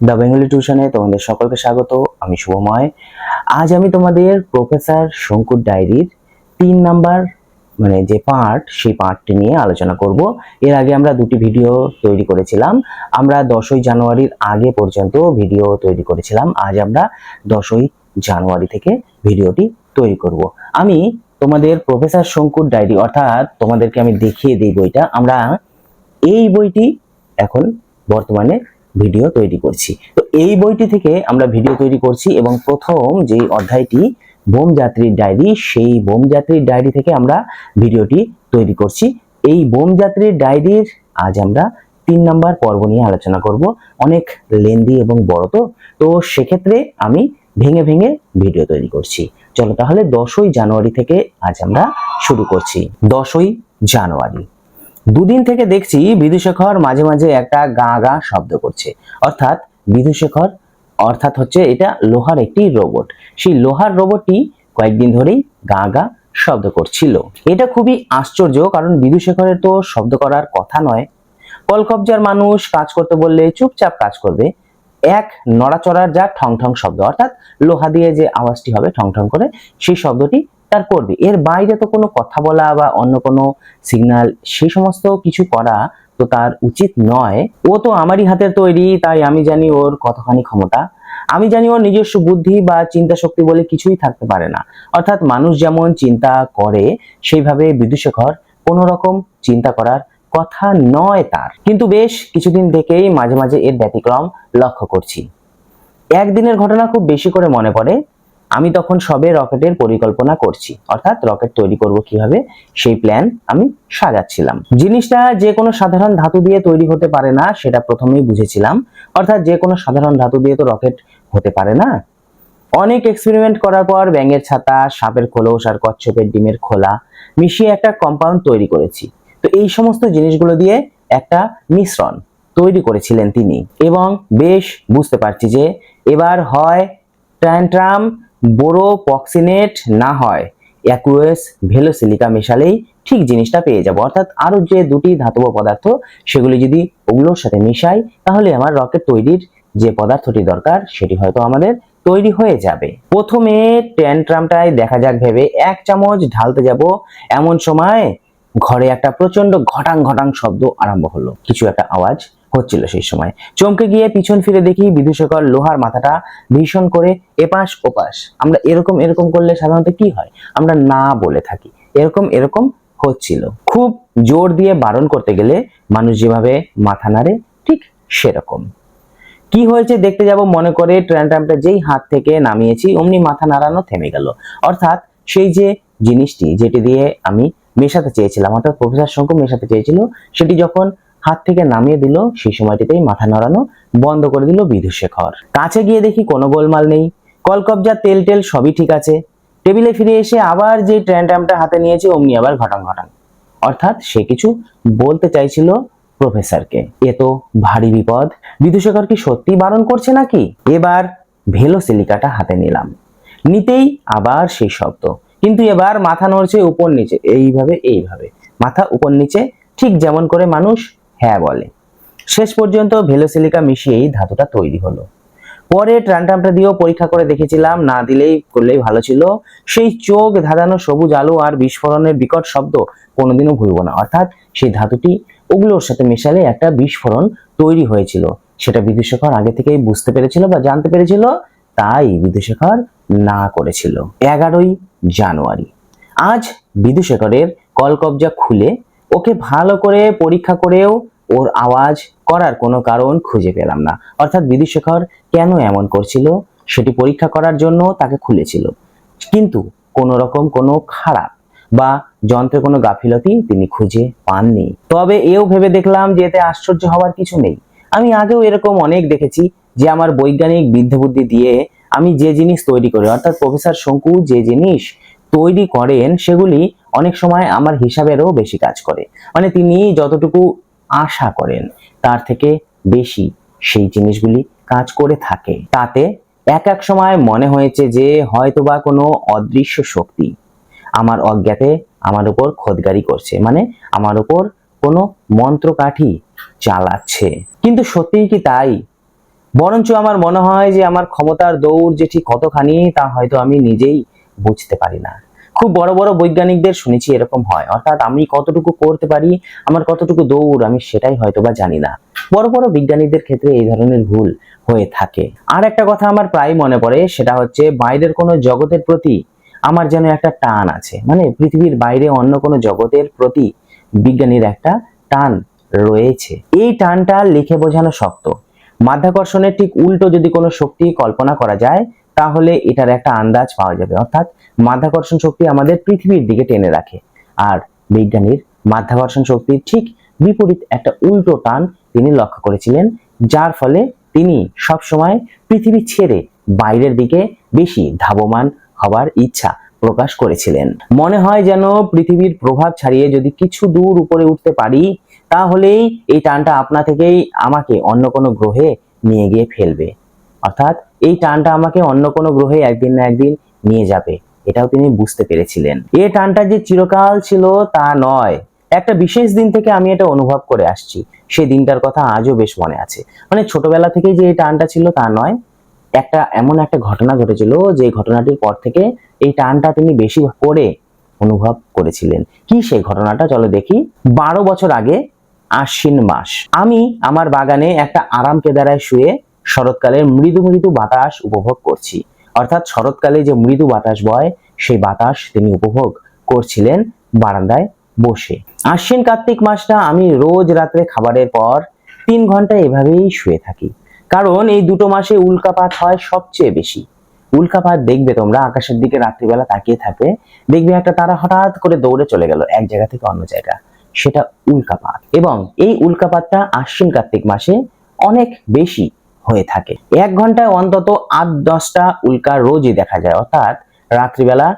The Bengali টিউশনে তোমাদের সকলকে স্বাগত, আমি শুভময়। আজ আমি তোমাদের প্রফেসর শঙ্কুর ডায়েরির তিন নাম্বার মানে যে পার্ট, সেই পার্টটি নিয়ে আলোচনা করব। এর আগে আমরা দুটি ভিডিও তৈরি করেছিলাম। আমরা দশই জানুয়ারির আগে পর্যন্ত ভিডিও তৈরি করেছিলাম। আজ আমরা দশই জানুয়ারি থেকে ভিডিওটি তৈরি করব। আমি তোমাদের প্রফেসর শঙ্কুর ডায়েরি, অর্থাৎ তোমাদেরকে আমি দেখিয়ে দিই বইটা আমরা এই বইটি এখন বর্তমানে ভিডিও তৈরি করছি। তো এই বইটি থেকে আমরা ভিডিও তৈরি করছি এবং প্রথম যে অধ্যায়টি, বোম যাত্রীর ডায়েরি সেই বোম যাত্রীর ডায়েরি থেকে আমরা ভিডিওটি তৈরি করছি। এই বোম যাত্রীর ডায়েরির আজ আমরা তিন নম্বর পর্ব নিয়ে আলোচনা করব। অনেক লেন্দি এবং বড় তো। তো সেক্ষেত্রে আমি ভেঙে ভেঙে ভিডিও তৈরি করছি। চলো তাহলে দশই জানুয়ারি থেকে আজ আমরা শুরু করছি। দশই জানুয়ারি। দুদিন থেকে দেখছি বিদুশেখর মাঝে মাঝে একটা গা গা শব্দ করছে। অর্থাৎ বিদুশেখর অর্থাৎ হচ্ছে এটা লোহার একটি রোবট। সেই লোহার রোবটটি কয়েকদিন ধরেই গা গা শব্দ করছিল। এটা খুবই আশ্চর্য, কারণ বিদুশেখরের তো শব্দ করার কথা নয়। কলকবজার মানুষ কাজ করতে বললে চুপচাপ কাজ করবে। এক নড়াচড়ার যা ঠং ঠং শব্দ, অর্থাৎ লোহা দিয়ে যে আওয়াজটি হবে ঠং ঠং করে, সেই শব্দটি তার করবে। এর বাইরে তো কোনো কথা বলা বা অন্য কোনো সিগন্যাল সেই সমস্ত কিছু করা তো তার উচিত নয়। ও তো আমারই হাতের তৈরি, তাই আমি জানি ওর কতখানি ক্ষমতা। আমি জানি ওর নিজস্ব বুদ্ধি বা চিন্তা শক্তি বলে কিছুই থাকতে পারে না। অর্থাৎ মানুষ যেমন চিন্তা করে, সেইভাবে বিদুশেখর কোনো রকম চিন্তা করার কথা নয় তার। কিন্তু বেশ কিছুদিন থেকেই মাঝে মাঝে এর ব্যতিক্রম লক্ষ্য করছি। একদিনের ঘটনা খুব বেশি করে মনে পড়ে আমি তখন সবে রকেটের পরিকল্পনা করছি। অর্থাৎ রকেট তৈরি করব কীভাবে? সেই প্ল্যান আমি সাজাচ্ছিলাম। জিনিসটা যে কোনো সাধারণ ধাতু দিয়ে তৈরি হতে পারে না, সেটা প্রথমেই বুঝেছিলাম। অর্থাৎ যে কোনো সাধারণ ধাতু দিয়ে তো রকেট হতে পারে না। অনেক এক্সপেরিমেন্ট করার পর ব্যাঙের ছাতা, সাপের খোলস আর কচ্ছপের ডিমের খোলা মিশিয়ে একটা কম্পাউন্ড তৈরি করেছি। তো এই সমস্ত জিনিসগুলো দিয়ে একটা মিশ্রণ তৈরি করেছিলেন তিনি। এবং বেশ বুঝতে পারছি যে এবার হয় ট্যান্ট্রাম বোরো পক্সিনেট না হয় অ্যাকুয়েস ভেলোসিলিকা মেশালেই ঠিক জিনিসটা পেয়ে যাব। অর্থাৎ আরও যে দুটি ধাতব পদার্থ, সেগুলি যদি ওগুলোর সাথে মিশাই, তাহলে আমার রকেট তৈরির যে পদার্থটি দরকার, সেটি হয়তো আমাদের তৈরি হয়ে যাবে। প্রথমে ট্যান্ট্রামটায় দেখা যাক ভেবে এক চামচ ঢালতে যাব। এমন সময় ঘরে একটা প্রচণ্ড ঘটাং ঘটাং শব্দ আরম্ভ হলো। কিছু একটা আওয়াজ হচ্ছিল সেই সময়। চমকে গিয়ে পিছন ফিরে দেখি বিদূষকর লোহার মাথাটা ভীষণ করে এপাশ ওপাশ। আমরা এরকম এরকম করলে সাধারণত কি হয়? আমরা না বলে থাকি। এরকম এরকম হচ্ছিল। খুব জোর দিয়ে বারণ করতে গেলে মানুষ যেভাবে মাথা নাড়ে, ঠিক সেরকম। কি হয়েছে দেখতে যাব মনে করে ট্রানট্রামটা যেই হাত থেকে নামিয়েছি, অমনি মাথা নাড়ানো থেমে গেল। অর্থাৎ সেই যে জিনিসটি, যেটি দিয়ে আমি মেশাতে চেয়েছিলাম, অর্থাৎ প্রফেসর শঙ্কু মেশাতে চেয়েছিল, সেটি যখন হাত থেকে নামিয়ে দিল, সেই সময়টিতেই মাথা নড়ানো বন্ধ করে দিল বিধুশেখর কাছে গিয়ে দেখি কোনো গোলমাল নেই। কলকবজা, তেল টেল সবই ঠিক আছে। টেবিলে ফিরে এসে আবার যে ট্র্যান্ডামটা হাতে নিয়েছে, অমনি আবার ঘটান ঘটান। অর্থাৎ সে কিছু বলতে চাইছিল প্রফেসরকে। এ তো ভারী বিপদ। বিদুশেখর কি সত্যি বারণ করছে নাকি? এবার ভেলো সিলিকাটা হাতে নিলাম। নিতেই আবার সেই শব্দ। কিন্তু এবার মাথা নড়ছে উপর নিচে। এইভাবে এইভাবে। মাথা উপর নিচে, ঠিক যেমন করে মানুষ হ্যাঁ বলে। শেষ পর্যন্ত ভেলোসিলিকা মিশিয়েই ধাতুটা তৈরি হলো। পরে ট্রানটামটা দিয়েও পরীক্ষা করে দেখেছিলাম, না দিলেই করলেই ভালো ছিল। সেই চোখ ধাঁধানো সবুজ আলো আর বিস্ফোরণের বিকট শব্দ কোনোদিনও ভুলবো না। অর্থাৎ সেই ধাতুটি ওগুলোর সাথে মেশালে একটা বিস্ফোরণ তৈরি হয়েছিল। সেটা বিদুশেখর আগে থেকেই বুঝতে পেরেছিল বা জানতে পেরেছিল, তাই বিদুশেখর না করেছিল। এগারোই জানুয়ারি। আজ বিদুশেখরের কলকবজা খুলে ওকে ভালো করে পরীক্ষা করেও ওর আওয়াজ করার কোনো কারণ খুঁজে পেলাম না। অর্থাৎ বিদুশেখর কেন এমন করছিল? সেটি পরীক্ষা করার জন্য তাকে খুলেছিল। কিন্তু কোনো রকম কোনো খারাপ বা যন্ত্রে কোনো গাফিলতি তিনি খুঁজে পাননি। তবে এও ভেবে দেখলাম যে এতে আশ্চর্য হওয়ার কিছু নেই। আমি আগেও এরকম অনেক দেখেছি যে আমার বৈজ্ঞানিক বিদ্যাবুদ্ধি দিয়ে আমি যে জিনিস তৈরি করি, অর্থাৎ প্রফেসর শঙ্কু যে জিনিস তৈরি করেন, সেগুলি অনেক সময় আমার হিসাবেরও বেশি কাজ করে। মানে তিনি যতটুকু আশা করেন। তার থেকে বেশি সেই জিনিসগুলি কাজ করে থাকে। তাতে এক এক সময় মনে হয়েছে যে হয়তোবা কোনো অদৃশ্য শক্তি আমার অজ্ঞাতে আমার উপর খোদগারি করছে। মানে আমার উপর কোনো মন্ত্রকাঠি চালাচ্ছে। কিন্তু সত্যিই কি তাই? বরঞ্চ আমার মনে হয় যে আমার ক্ষমতার দৌড় যে ঠিক কতখানি তা হয়তো আমি নিজেই বুঝতে পারি না। খুব বড় বড় বৈজ্ঞানিকদের শুনেছি এরকম হয়। অর্থাৎ আমি কতটুকু করতে পারি, আমার কতটুকু দৌড়, আমি সেটাই হয়তো বা জানি না। বড় বড় বিজ্ঞানীদের ক্ষেত্রে এই ধরনের ভুল হয়ে থাকে। আর একটা কথা আমার প্রায় মনে পড়ে, সেটা হচ্ছে বাইরের কোনো জগতের প্রতি আমার যেন একটা টান আছে। মানে পৃথিবীর বাইরে অন্য কোনো জগতের প্রতি বিজ্ঞানীর একটা টান রয়েছে। এই টানটা লিখে বোঝানো শক্ত। মাধ্যাকর্ষণের ঠিক উল্টো যদি কোনো শক্তি কল্পনা করা যায় তাহলে এটার একটা আন্দাজ পাওয়া যাবে। অর্থাৎ মাধ্যাকর্ষণ শক্তি আমাদের পৃথিবীর দিকে টেনে রাখে। আর বিজ্ঞানীর মাধ্যাকর্ষণ শক্তির ঠিক বিপরীত একটা উল্টো টান তিনি লক্ষ্য করেছিলেন, যার ফলে তিনি সবসময় পৃথিবী ছেড়ে বাইরের দিকে বেশি ধাবমান হবার ইচ্ছা প্রকাশ করেছিলেন। মনে হয় যেন পৃথিবীর প্রভাব ছাড়িয়ে যদি কিছু দূর উপরে উঠতে পারি, তাহলেই এই টানটা আপনা থেকেই আমাকে অন্য কোনো গ্রহে নিয়ে গিয়ে ফেলবে। অর্থাৎ এই টানটা আমাকে অন্য কোনো গ্রহে একদিন না একদিন নিয়ে যাবে। এটাও তিনি বুঝতে পেরেছিলেন। এই টানটা যে চিরকাল ছিল তা নয়। একটা বিশেষ দিন থেকে আমি এটা অনুভব করে আসছি। সেই দিনটার কথা আজও বেশ মনে আছে। মানে ছোটবেলা থেকে যে এই টানটা ছিল তা নয়। একটা এমন একটা ঘটনা ঘটেছিল যে ঘটনাটির পর থেকে এই টানটা তিনি বেশি করে অনুভব করেছিলেন। কি সেই ঘটনাটা? চলো দেখি। বারো বছর আগে আশ্বিন মাস। আমি আমার বাগানে একটা আরাম কেদারায় শুয়ে শরৎকালের মৃদু মৃদু বাতাস উপভোগ করছি। অর্থাৎ শরৎকালে যে মৃদু বাতাস বয়, সেই বাতাস তিনি উপভোগ করছিলেন বারান্দায় বসে। আশ্বিন কার্তিক মাসটা আমি রোজ রাত্রে খাবারের পর তিন ঘণ্টা এভাবেই শুয়ে থাকি। কারণ এই দুটো মাসে উল্কাপাত হয় সবচেয়ে বেশি। উল্কাপাত দেখবে তোমরা, আকাশের দিকে রাত্রিবেলা তাকিয়ে থাকবে, দেখবে একটা তারা হঠাৎ করে দৌড়ে চলে গেল এক জায়গা থেকে অন্য জায়গা। সেটা উল্কাপাত। এবং এই উল্কাপাতটা আশ্বিন কার্তিক মাসে অনেক বেশি হয়ে থাকে। এক ঘন্টায় অন্তত আট, দশটা উল্কা রোজই দেখা যায়। অর্থাৎ রাত্রিবেলা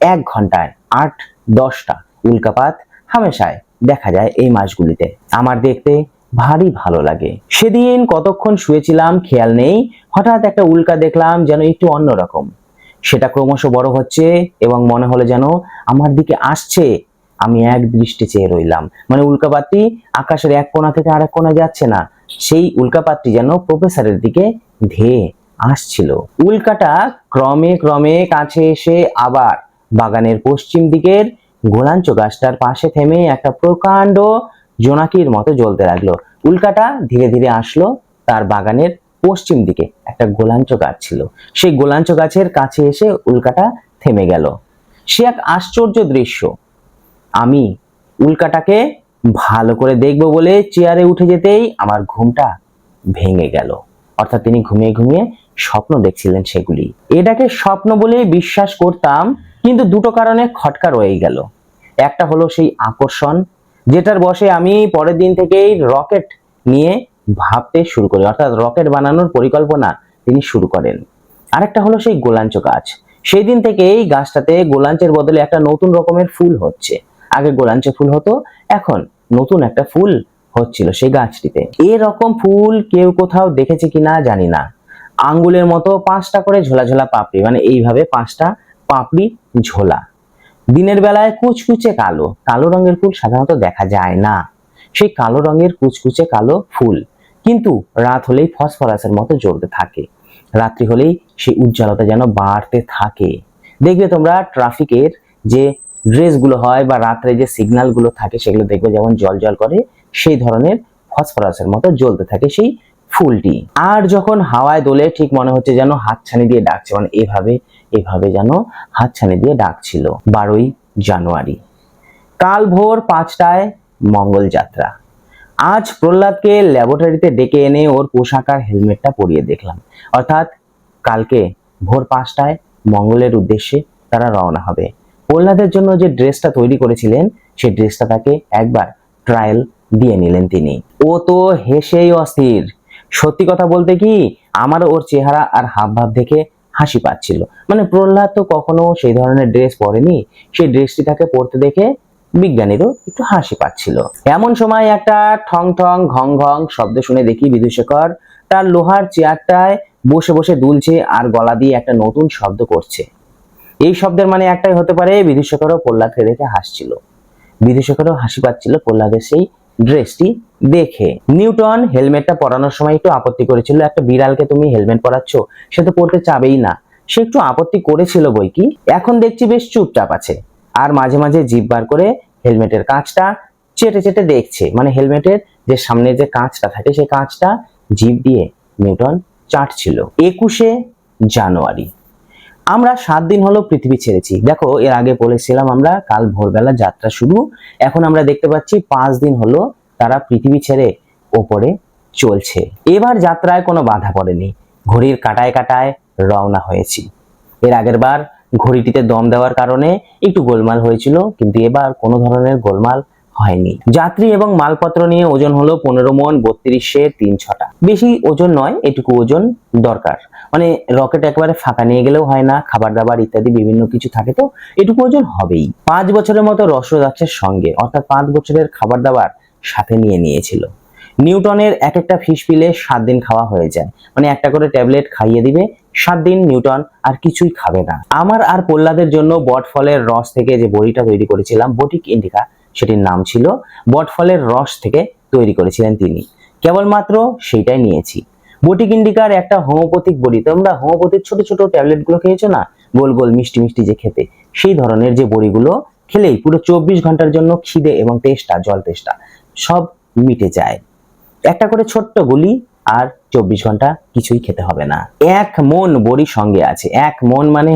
এক ঘন্টায় আট, দশটা উল্কাপাত হামেশায় দেখা যায় এই মাসগুলিতে। আমার দেখতে ভারী ভালো লাগে। সেদিন কতক্ষণ শুয়েছিলাম খেয়াল নেই। হঠাৎ একটা উল্কা দেখলাম যেন একটু অন্যরকম সেটা ক্রমশ বড় হচ্ছে এবং মনে হলো যেন আমার দিকে আসছে। আমি এক দৃষ্টি চেয়ে রইলাম। মানে উল্কাপাতটি আকাশের এক কোণা থেকে আরেক কোণা যাচ্ছে না। সেই উল্কাপাতটি যেন প্রফেসরের দিকে ধেয়ে আসছিল। উল্কাটা ক্রমে ক্রমে কাছে এসে আবার বাগানের পশ্চিম দিকের গোলাঞ্চ গাছটার পাশে থেমে একটা প্রকাণ্ড জোনাকির মতো জ্বলতে লাগল। উল্কাটা ধীরে ধীরে আসলো তার বাগানের পশ্চিম দিকে একটা গোলাঞ্চ গাছ ছিল। সেই গোলাঞ্চ গাছের কাছে এসে উল্কাটা থেমে গেল। সে এক আশ্চর্য দৃশ্য। আমি উল্কাটাকে ভালো করে দেখব বলে চেয়ারে উঠে যেতেই আমার ঘুমটা ভেঙে গেল। অর্থাৎ তিনি ঘুমিয়ে ঘুমিয়ে স্বপ্ন দেখছিলেন সেগুলি। এটাকে স্বপ্ন বলেই বিশ্বাস করতাম, কিন্তু দুটো কারণে খটকা রয়ে গেল। একটা হলো সেই আকর্ষণ, যেটার বসে আমি পরের দিন থেকেই রকেট নিয়ে ভাবতে শুরু করি। অর্থাৎ রকেট বানানোর পরিকল্পনা তিনি শুরু করেন। আরেকটা হলো সেই গোলাঞ্চ গাছ। সেই দিন থেকেই গাছটাতে গোলাঞ্চের বদলে একটা নতুন রকমের ফুল হচ্ছে। আগে গোলাঞ্চে ফুল হতো, এখন নতুন একটা ফুল হচ্ছিল সেই গাছটিতে। এরকম ফুল কেউ কোথাও দেখেছে কিনা জানি না। আঙ্গুলের মতো পাঁচটা করে ঝোলা ঝোলা পাপড়ি মানে এইভাবে পাঁচটা পাপড়ি ঝোলা। দিনের বেলায় কুচকুচে কালো কালো রঙের ফুল সাধারণত দেখা যায় না। সেই কালো রঙের কুচকুচে কালো ফুল। কিন্তু রাত হলেই ফসফরাসের মতো জ্বলতে থাকে। রাত্রি হলেই সেই উজ্জ্বলতা যেন বাড়তে থাকে। দেখবে তোমরা ট্রাফিকের যে ড্রেসগুলো হয় বা রাত্রে যে সিগন্যালগুলো থাকে সেগুলো দেখবে যেমন জল জল করে, সেই ধরনের ফসফরাসের মতো জ্বলতে থাকে সেই ফুলটি। আর যখন হাওয়ায় দোলে ঠিক মনে হচ্ছে যেন হাতছানি দিয়ে ডাকছে মানে এভাবে এভাবে যেন হাতছানি দিয়ে ডাকছিল। বারোই জানুয়ারি। কাল ভোর পাঁচটায় মঙ্গল যাত্রা। আজ প্রহ্লাদকে ল্যাবরেটরিতে ডেকে এনে ওর পোশাক আর হেলমেটটা পরিয়ে দেখলাম। অর্থাৎ কালকে ভোর পাঁচটায় মঙ্গলের উদ্দেশ্যে তারা রওনা হবে। প্রহ্লাদের জন্য যে ড্রেসটা তৈরি করেছিলেন, সেই ড্রেসটা তাকে একবার ট্রায়াল দিয়ে নিলেন তিনি। ও তো হেসেই অস্থির। সত্যি কথা বলতে কি, আমার ওর চেহারা আর হাবভাব দেখে হাসি পাচ্ছিল। মানে প্রহ্লাদ তো কখনো সেই ধরনের ড্রেস পরেনি, সেই ড্রেসটি তাকে পরতে দেখে বিজ্ঞানীরও একটু হাসি পাচ্ছিল। এমন সময় একটা ঠং ঠং ঘং ঘং শব্দ শুনে দেখি বিদুশেখর তার লোহার চেয়ারটায় বসে বসে দুলছে আর গলা দিয়ে একটা নতুন শব্দ করছে। এই শব্দের মানে একটাই হতে পারে বিদুশেখরও প্রহ্লাদকে দেখে হাসছিল। বিদুশেখরও হাসি পাচ্ছিল প্রহ্লাদের সেই ড্রেসটি দেখে। নিউটন হেলমেটটা পরানোর সময় একটু আপত্তি করেছিল, একটা বিড়ালকে তুমি হেলমেট পরাচ্ছ, সে তো পড়তে চাবেই না। সে একটু আপত্তি করেছিল বই কি? এখন দেখছি বেশ চুপচাপ আছে। আর মাঝে মাঝে জিভ বার করে হেলমেটের কাঁচটা চেটে চেটে দেখছে। মানে হেলমেটের যে সামনে যে কাঁচটা থাকে, সেই কাঁচটা জিভ দিয়ে নিউটন চাটছিল। একুশে জানুয়ারি। আমরা সাত দিন হলো পৃথিবী ছেড়েছি। দেখো, এর আগে বলেছিলাম আমরা, কাল ভোরবেলা যাত্রা শুরু। এখন আমরা দেখতে পাচ্ছি পাঁচ দিন হলো তারা পৃথিবী ছেড়ে ওপরে চলছে। এবার যাত্রায় কোনো বাধা পড়েনি। ঘড়ির কাটায় কাটায় রওনা হয়েছি। এর আগের বার ঘড়িটিতে দম দেওয়ার কারণে একটু গোলমাল হয়েছিল, কিন্তু এবার কোনো ধরনের গোলমাল হয়নি। যাত্রী এবং মালপত্র নিয়ে ওজন হলো পনেরো মন, বত্রিশে তিন ছটা। বেশি ওজন নয়, এটুকু ওজন দরকার। মানে রকেট একবারে ফাঁকা নিয়ে গেলেও হয় না খাবার দাবার ইত্যাদি বিভিন্ন কিছু থাকে তো, এটুকু ওজন হবেই। পাঁচ বছরের মতো রসদ আছে সঙ্গে, অর্থাৎ পাঁচ বছরের খাবার দাবার সাথে নিয়ে নিয়েছিল। নিউটনের এক একটা ফিশ পিলে সাত দিন খাওয়া হয়ে যায়। মানে একটা করে ট্যাবলেট খাইয়ে দিবে, সাত দিন নিউটন আর কিছুই খাবে না। আমার আর প্রহ্লাদের জন্য বট ফলের রস থেকে যে বড়িটা তৈরি করেছিলাম, বটিক ইন্ডিকা সেটির নাম ছিল বটফলের রস থেকে তৈরি করেছিলেন তিনি। কেবলমাত্র সেইটাই নিয়েছি। বটিক ইন্ডিকার একটা হোমিওপ্যাথিক বড়ি। তোমরা হোমিওপ্যাথির ছোট ছোট ট্যাবলেটগুলো খেয়েছো না? গোল গোল মিষ্টি মিষ্টি যে খেতে। সেই ধরনের যে বড়িগুলো খেলেই পুরো চব্বিশ ঘণ্টার জন্য খিদে এবং তেষ্টা, জল তেষ্টা সব মিটে যায়। একটা করে ছোট্ট গুলি আর চব্বিশ ঘণ্টা কিছুই খেতে হবে না। এক মন বড়ি সঙ্গে আছে। এক মন মানে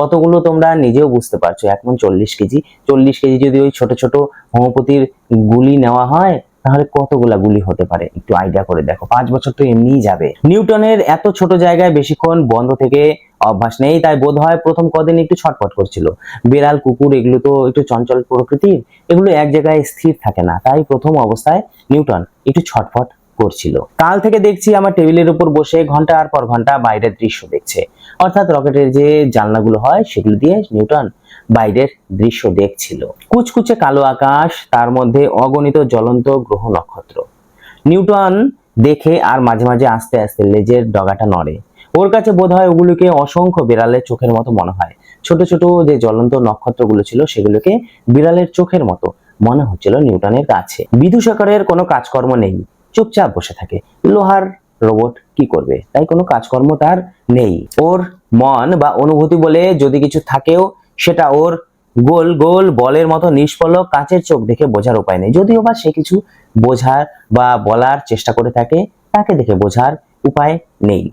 কতগুলো তোমরা নিজেও বুঝতে পারছ। এক মন চল্লিশ কেজি। চল্লিশ কেজি যদি ওই ছোট ছোট হোমিওপ্যাথির গুলি নেওয়া হয়, তাহলে কতগুলা গুলি হতে পারে? একটু আইডিয়া করে দেখো। পাঁচ বছর তো এমনিই যাবে। নিউটনের এত ছোট জায়গায় বেশিক্ষণ বন্ধ থেকে অভ্যাস নেই, তাই বোধ হয় প্রথম কদিন একটু ছটফট করছিল। বেড়াল, কুকুর, এগুলো তো একটু চঞ্চল প্রকৃতির। এগুলো এক জায়গায় স্থির থাকে না। তাই প্রথম অবস্থায় নিউটন একটু ছটফট করছিল। কাল থেকে দেখছি আমার টেবিলের উপর বসে ঘণ্টার পর ঘণ্টা বাইরের দৃশ্য দেখছে। অর্থাৎ রকেটের যে জানলাগুলো হয়, সেগুলো দিয়ে নিউটন বাইরের দৃশ্য দেখছিল। কুচকুচে কালো আকাশ, তার মধ্যে অগণিত জ্বলন্ত গ্রহ নক্ষত্র। নিউটন দেখে আর মাঝে মাঝে আস্তে আস্তে লেজের ডগাটা নড়ে। ওর কাছে বোধ হয় ওগুলোকে অসংখ্য বিড়ালের চোখের মতো মনে হয়। ছোট ছোট যে জ্বলন্ত নক্ষত্রগুলো ছিল, সেগুলোকে বিড়ালের চোখের মতো মনে হচ্ছিল নিউটনের কাছে। বিদূষকের কোনো কাজকর্ম নেই। চুপচাপ বসে থাকে। লোহার রোবট কি করবে? তাই কোনো কাজকর্ম তার নেই। ওর মন বা অনুভূতি বলে যদি কিছু থাকেও, সেটা ওর গোল গোল বলের মতো নিষ্পলক কাচের চোখ দেখে বোঝার উপায় নেই। যদিও বা সে কিছু বোঝার বা বলার চেষ্টা করে থাকে, তাকে দেখে বোঝার উপায় নেই।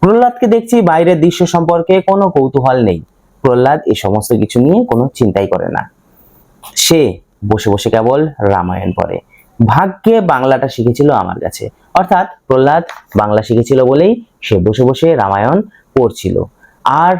প্রহ্লাদকে দেখছি বাইরের দৃশ্য সম্পর্কে কোনো কৌতূহল নেই। প্রহ্লাদ এই সমস্ত কিছু নিয়ে কোনো চিন্তাই করে না। সে বসে বসে কেবল রামায়ণ পড়ে। ভাগ্যে বাংলাটা শিখেছিল আমার কাছে। অর্থাৎ প্রহ্লাদ বাংলা শিখেছিল বলেই সে বসে বসে রামায়ণ পড়ছিল। আর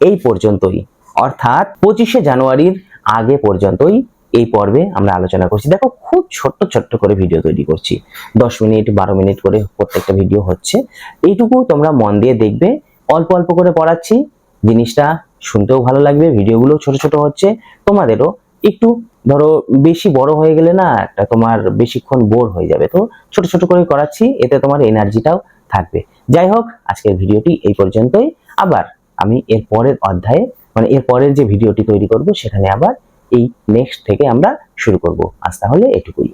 এই পর্যন্তই। অর্থাৎ পঁচিশে জানুয়ারির আগে পর্যন্তই এই পর্বে আমরা আলোচনা করছি। দেখো, খুব ছোট্ট ছোট্ট করে ভিডিও তৈরি করছি। দশ মিনিট, বারো মিনিট করে প্রত্যেকটা ভিডিও হচ্ছে। এইটুকু তোমরা মন দিয়ে দেখবে। অল্প অল্প করে পড়াচ্ছি। জিনিসটা শুনতেও ভালো লাগবে ভিডিওগুলো ছোট ছোট হচ্ছে। তোমাদেরও একটু ধরো বেশি বড় হয়ে গেলে না একটা তোমার বেশিক্ষণ বোর হয়ে যাবে। তো ছোট ছোট করে করাচ্ছি, এতে তোমার এনার্জিটাও থাকবে। যাই হোক, আজকের ভিডিওটি এই পর্যন্তই। আবার আমি এর পরের অধ্যায়ে মানে এর পরের যে ভিডিওটি তৈরি করব, সেখানে আবার এই নেক্সট থেকে আমরা শুরু করব। আজ তাহলে এটুকুই।